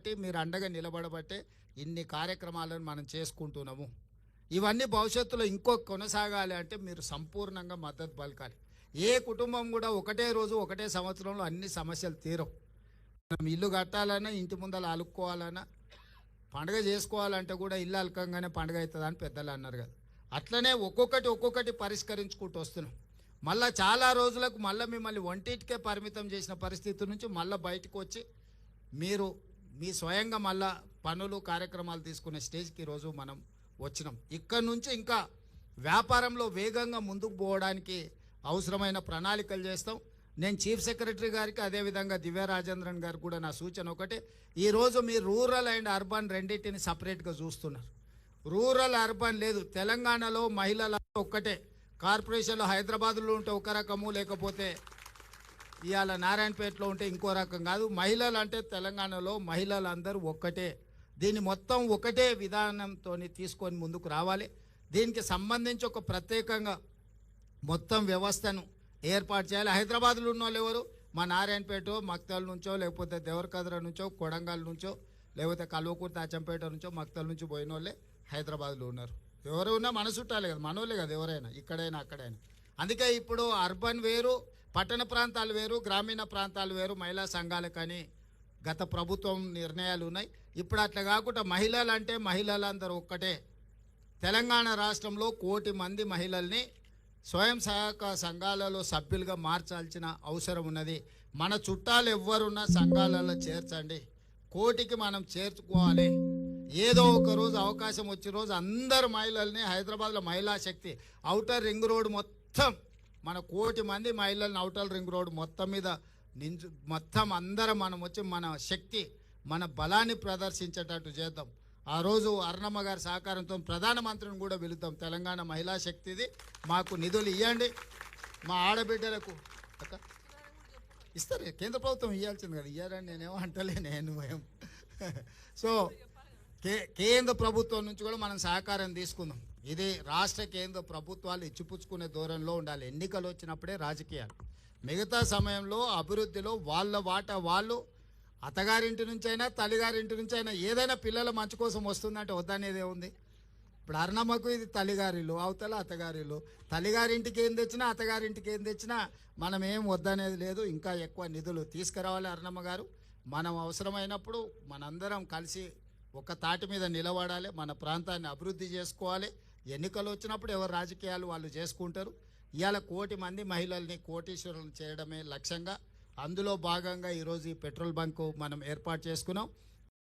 బట్టి మీరు అండగా నిలబడబట్టే ఇన్ని కార్యక్రమాలను మనం చేసుకుంటున్నాము. ఇవన్నీ భవిష్యత్తులో ఇంకో కొనసాగాలి అంటే మీరు సంపూర్ణంగా మద్దతు పలకాలి. ఏ కుటుంబం కూడా ఒకటే రోజు ఒకటే సంవత్సరంలో అన్ని సమస్యలు తీరవు. మనం ఇల్లు కట్టాలన్నా ఇంటి ముందర అలుక్కోవాలన్నా పండగ చేసుకోవాలంటే కూడా ఇల్లు అలకంగానే పండగ అవుతుంది అని పెద్దలు అన్నారు కదా. అట్లనే ఒక్కొక్కటి ఒక్కొక్కటి పరిష్కరించుకుంటూ వస్తున్నాం. మళ్ళా చాలా రోజులకు మళ్ళీ మిమ్మల్ని ఒంటిటికే పరిమితం చేసిన పరిస్థితి నుంచి మళ్ళీ బయటకు వచ్చి మీరు మీ స్వయంగా మళ్ళా పనులు కార్యక్రమాలు తీసుకునే స్టేజ్కి ఈరోజు మనం వచ్చినాం. ఇక్కడ నుంచి ఇంకా వ్యాపారంలో వేగంగా ముందుకు పోవడానికి అవసరమైన ప్రణాళికలు చేస్తాం. నేను చీఫ్ సెక్రటరీ గారికి అదేవిధంగా దివ్య రాజేంద్రన్ గారికి కూడా నా సూచన ఒకటే. ఈరోజు మీరు రూరల్ అండ్ అర్బన్ రెండింటిని సపరేట్గా చూస్తున్నారు. రూరల్ అర్బన్ లేదు. తెలంగాణలో మహిళల ఒక్కటే. కార్పొరేషన్లో హైదరాబాద్లో ఉంటే ఒక రకము లేకపోతే ఇవాళ నారాయణపేటలో ఉంటే ఇంకో రకం కాదు. మహిళలు అంటే తెలంగాణలో మహిళలందరూ ఒక్కటే. దీన్ని మొత్తం ఒకటే విధానంతో తీసుకొని ముందుకు రావాలి. దీనికి సంబంధించి ఒక ప్రత్యేకంగా మొత్తం వ్యవస్థను ఏర్పాటు చేయాలి. హైదరాబాద్లో ఉన్న వాళ్ళు ఎవరు? మా నారాయణపేట మక్తల నుంచో లేకపోతే దేవరకద్ర నుంచో కొడంగల్ నుంచో లేకపోతే కల్వకూరు తాచంపేట నుంచో మక్తల్ నుంచి పోయిన వాళ్ళే హైదరాబాద్లో ఉన్నారు. ఎవరు ఉన్నా మన చుట్టాలే కదా మనోళ్ళే కదా ఎవరైనా ఇక్కడైనా అక్కడైనా. అందుకే ఇప్పుడు అర్బన్ వేరు పట్టణ ప్రాంతాలు వేరు గ్రామీణ ప్రాంతాలు వేరు మహిళా సంఘాలకని గత ప్రభుత్వం నిర్ణయాలు ఉన్నాయి. ఇప్పుడు అట్లా కాకుండా మహిళలు అంటే మహిళలందరూ ఒక్కటే. తెలంగాణ రాష్ట్రంలో కోటి మంది మహిళల్ని స్వయం సహాయక సంఘాలలో సభ్యులుగా మార్చాల్సిన అవసరం ఉన్నది. మన చుట్టాలు ఎవ్వరున్నా సంఘాలలో చేర్చండి. కోటికి మనం చేర్చుకోవాలి. ఏదో ఒక రోజు అవకాశం వచ్చే రోజు అందరు మహిళల్ని హైదరాబాద్లో మహిళా శక్తి అవుటర్ రింగ్ రోడ్ మొత్తం మన కోటి మంది మహిళలు అవుటర్ రింగ్ రోడ్ మొత్తం మీద నించు మొత్తం అందరం మనం వచ్చి మన శక్తి మన బలాన్ని ప్రదర్శించేటట్టు చేద్దాం. ఆ రోజు అరుణమ్మ గారి సహకారంతో ప్రధానమంత్రిని కూడా పిలుద్దాం. తెలంగాణ మహిళా శక్తిది. మాకు నిధులు ఇవ్వండి మా ఆడబిడ్డలకు ఇస్తారు. కేంద్ర ప్రభుత్వం ఇవ్వాల్సింది కదా. ఇయ్యారని నేనేమో అంటలే నేను భయం సో కే కేంద్ర ప్రభుత్వం నుంచి కూడా మనం సహకారం తీసుకుందాం. ఇది రాష్ట్ర కేంద్ర ప్రభుత్వాలు ఇచ్చిపుచ్చుకునే దూరంలో ఉండాలి. ఎన్నికలు వచ్చినప్పుడే రాజకీయాలు. మిగతా సమయంలో అభివృద్ధిలో వాళ్ళ వాట వాళ్ళు అత్తగారింటి నుంచి అయినా తల్లిగారింటి నుంచి అయినా ఏదైనా పిల్లల మంచి కోసం వస్తుందంటే వద్దనేదే ఉంది. ఇప్పుడు అరుణమ్మకు ఇది తల్లిగారిలు అవతల అత్తగారిల్లు. తల్లిగారింటికి ఏం తెచ్చినా అత్తగారింటికి ఏం తెచ్చినా మనం ఏం వద్దనేది లేదు. ఇంకా ఎక్కువ నిధులు తీసుకురావాలి అరుణమ్మ గారు. మనం అవసరమైనప్పుడు మనందరం కలిసి ఒక తాటి మీద నిలబడాలి మన ప్రాంతాన్ని అభివృద్ధి చేసుకోవాలి. ఎన్నికలు వచ్చినప్పుడు ఎవరు రాజకీయాలు వాళ్ళు చేసుకుంటారు. ఇవాళ కోటి మంది మహిళల్ని కోటీశ్వరులను చేయడమే లక్ష్యంగా. అందులో భాగంగా ఈరోజు ఈ పెట్రోల్ బంకు మనం ఏర్పాటు చేసుకున్నాం.